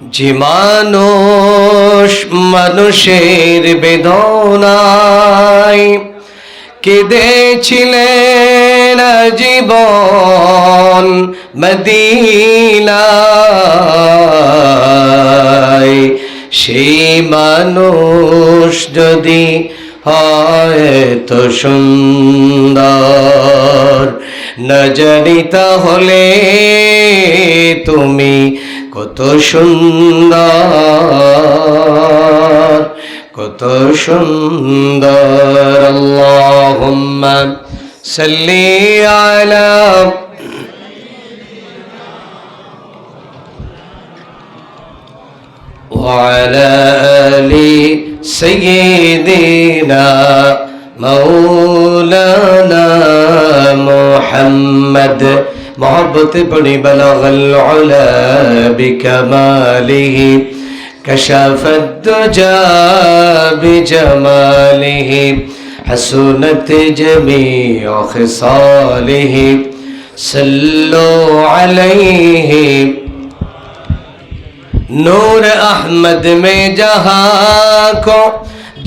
যে মানুষ মানুষের বেদনায় কেঁদেছিলেন জীবন মদিনায়। সেই মানুষ যদি হয় তো সুন্দর। ন জানি তাহলে তুমি কত সুন্দর কত সুন্দর আল্লাহুম্মা সাল্লি আলা وعلى آل سيدنا مولانا محمد محبت بني بلغ العلا بكماله كشف الدجا بجماله حسنت جميع خصاله صلوا عليه. نور أحمد میں جہاں کو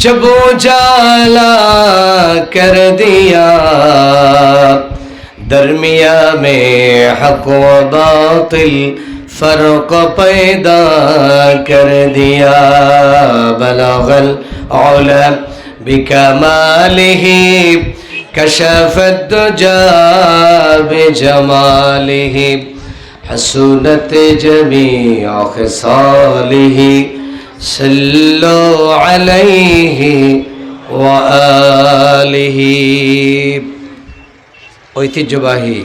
جب اجالا کر دیا درمیا میں حق و باطل فرق پیدا کر دیا بلغ العلا بکماله کشف الدجا بجماله حسنت جمیع خصاله صلو علیہ وآلہ ঐতিহ্যবাহী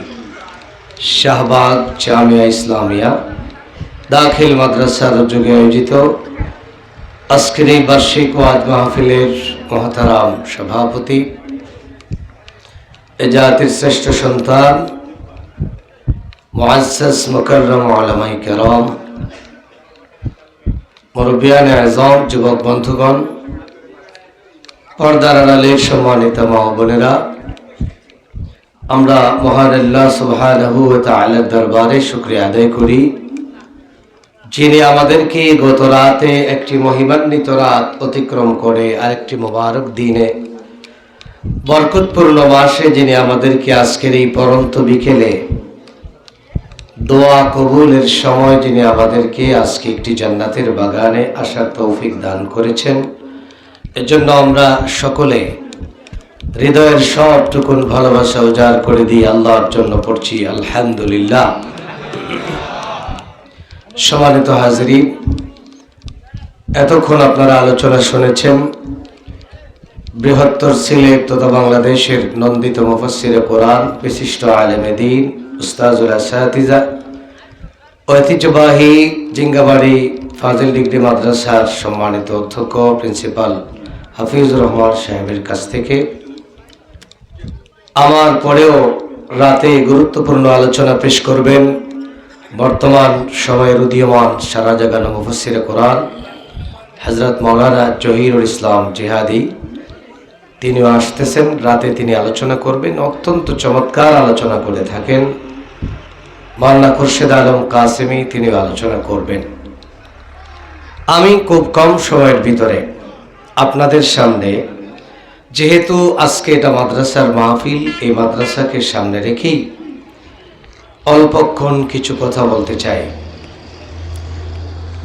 শাহবাগ জামিয়া ইসলামিয়া দাখিল মাদ্রাসার যুগে আয়োজিত আজকের এই বার্ষিক ওয়াজ মাহফিলের মহতারাম সভাপতি, এ জাতির শ্রেষ্ঠ সন্তান, মুআজ্জাজ মুকাররম ওলামাই কেরাম মুরব্বিয়ান আজম, যুবক বন্ধুগণ, পর্দার আড়ালের সম্মানিত মা বোনেরা আমরা মহান আল্লাহ সুবহানাহু ওয়া তাআলার দরবারে শুকরিয়া আদায় করি। যিনি আমাদেরকে গত রাতে একটি মহিমান্বিত রাত অতিক্রম করে আরেকটি মোবারক দিনে বরকতপূর্ণ মাসে যিনি আমাদেরকে আজকের এই পরন্ত বিকেলে দোয়া কবুলের সময় যিনি আমাদেরকে আজকে একটি জান্নাতের বাগানে আসার তৌফিক দান করেছেন। এজন্য আমরা সকলে হৃদয়ের সবটুকুন ভালোবাসা উজাড় করে দিয়ে আল্লাহর জন্য পড়ছি, আলহামদুলিল্লাহ। সম্মানিত হাজরি এতক্ষণ আপনারা আলোচনা শুনেছেন, বৃহত্তর সিলেট তথা বাংলাদেশের নন্দিত মুফাসিরে কোরআন, বিশিষ্ট আলেমে দিন, উস্তাজুল আসাতিজা, ঐতিহ্যবাহী জিঙ্গাবাড়ি ফাজিল ডিগ্রি মাদ্রাসার সম্মানিত অধ্যক্ষ, প্রিন্সিপাল হাফিজুর রহমান সাহেবের কাছ থেকে আমার পরেও রাতে গুরুত্বপূর্ণ আলোচনা পেশ করবেন বর্তমান সময়ের উদীয়মান সারা জাগানো মুফাসিরে কোরআন হজরত মৌলানা জহিরুল ইসলাম জিহাদি। তিনিও আসতেছেন, রাতে তিনি আলোচনা করবেন, অত্যন্ত চমৎকার আলোচনা করে থাকেন। মান্না খুরশেদ আলম কাসেমি তিনিও আলোচনা করবেন। আমি খুব কম সময়ের ভিতরে আপনাদের সামনে যেহেতু আজকে এটা মাদ্রাসার মাহফিল, এই মাদ্রাসাকে সামনে রেখেই অল্পক্ষণ কিছু কথা বলতে চাই।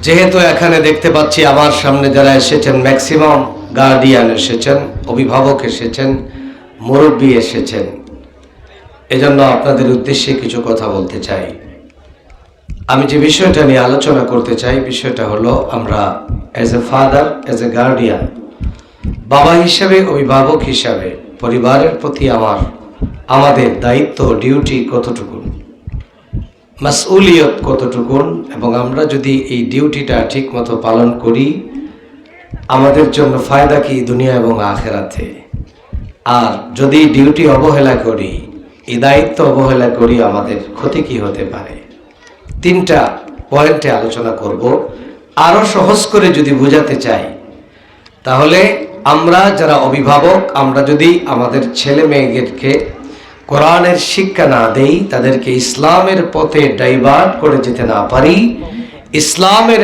যেহেতু এখানে দেখতে পাচ্ছি আমার সামনে যারা এসেছেন, ম্যাক্সিমাম গার্ডিয়ান এসেছেন, অভিভাবক এসেছেন, মুরব্বী এসেছেন। এজন্য আপনাদের উদ্দেশ্যে কিছু কথা বলতে চাই। আমি যে বিষয়টা নিয়ে আলোচনা করতে চাই, বিষয়টা হলো আমরা as a father as a guardian বাবা হিসাবে, অভিভাবক হিসাবে, পরিবারের প্রতি আমার, আমাদের দায়িত্ব ডিউটি কতটুকু মাসউলিয়ত কতটুকুন? এবং আমরা যদি এই ডিউটিটা ঠিক মতো পালন করি, আমাদের জন্য ফায়দা কি দুনিয়া এবং আখেরাতে? আর যদি ডিউটি অবহেলা করি, এই দায়িত্ব অবহেলা করি, আমাদের ক্ষতি কি হতে পারে? তিনটা পয়েন্টে আলোচনা করব। আরও সহজ করে যদি বোঝাতে চাই, তাহলে আমরা যারা অভিভাবক, আমরা যদি আমাদের ছেলে মেয়েদেরকে কোরআনের শিক্ষা না দেই, তাদেরকে ইসলামের পথে ডাইভার্ট করে যেতে না পারি, ইসলামের